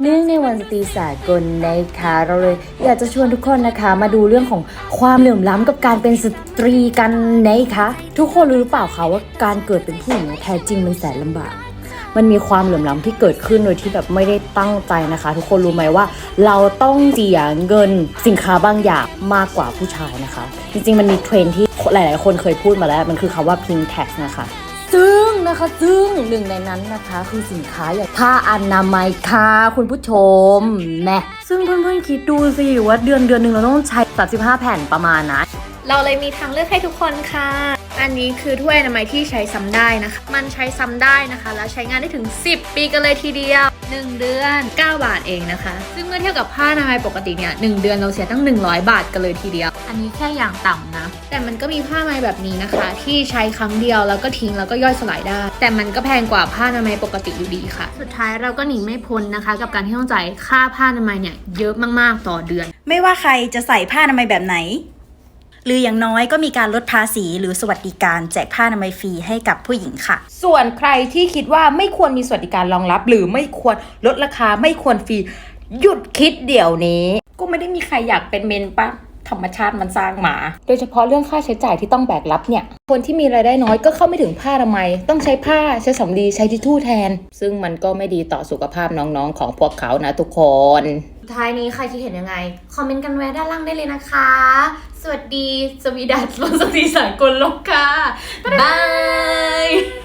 เนื่องในวันสตรีสากลนะคะเราเลยอยากจะชวนทุกคนนะคะ มาดูเรื่องของความเหลื่อมล้ำกับการเป็นสตรีกันนะคะทุกคนรู้หรือเปล่าคะว่าการเกิดเป็นผู้หญิงเนี่ยแท้จริงมันแสนลำบากมันมีความเหลื่อมล้ำที่เกิดขึ้นโดยที่แบบไม่ได้ตั้งใจนะคะ ทุกคนรู้ไหมว่า เราต้องเสียเงินสินค้าบางอย่างมากกว่าผู้ชายนะคะ จริงๆมันมีเทรนที่หลายๆ คนเคยพูดมาแล้ว มันคือคำว่า pink tax นะคะ นะคะซึ่งหนึ่งในนั้นนะคะ คือสินค้าอย่างผ้าอนามัยค่ะคุณผู้ชมแม่ซึ่งเพื่อนๆคิดดูสิว่าเดือนเดือนหนึ่งเราต้องใช้ 35 แผ่นประมาณนะเราเลยมีทางเลือกให้ทุกคนค่ะ อันนี้คือถ้วยอนามัยที่ใช้ซ้ำได้นะคะ มันใช้ซ้ำได้นะคะ แล้วใช้งานได้ถึง 10 ปีกันเลยทีเดียว 1 เดือน 9 บาทเองนะคะ ซึ่งเมื่อเทียบกับผ้าอนามัยปกติเนี่ย1เดือนเราเสียตั้ง 100 บาทกันเลยทีเดียว อันนี้แค่อย่างต่ำนะ แต่มันก็มีผ้าอนามัยแบบนี้นะคะ ที่ใช้ครั้งเดียวแล้วก็ทิ้งแล้วก็ย่อยสลายได้ แต่มันก็แพงกว่าผ้าอนามัยปกติอยู่ดีค่ะ สุดท้ายเราก็หนีไม่พ้นนะคะ กับการที่ต้องจ่ายค่าผ้าอนามัยเนี่ยเยอะมากๆต่อเดือน ไม่ว่าใครจะใส่ผ้าอนามัยแบบไหน หรืออย่างน้อยก็มีการลดภาษี หรือสวัสดิการแจกผ้าอนามัยฟรีให้กับผู้หญิงค่ะ ส่วนใครที่คิดว่าไม่ควรมีสวัสดิการรองรับ หรือไม่ควรลดราคาไม่ควรฟรีหยุดคิดเดี๋ยวนี้ ก็ไม่ได้มีใครอยากเป็นเมนปะธรรมชาติมันสร้างมา โดยเฉพาะเรื่องค่าใช้จ่ายที่ต้องแบกรับเนี่ย คนที่มีรายได้น้อยก็เข้าไม่ถึงผ้าอนามัยต้องใช้ผ้าใช้สำลีใช้ทิชชู่แทน ซึ่งมันก็ไม่ดีต่อสุขภาพน้องๆของพวกเขานะทุกคน ท้ายนี้ใครคิดเห็นยังไง คอมเมนต์กันไว้ด้านล่างได้เลยนะคะ สวัสดีสวีดัสลงสตรีสากลโลกค่ะ บ๊ายบาย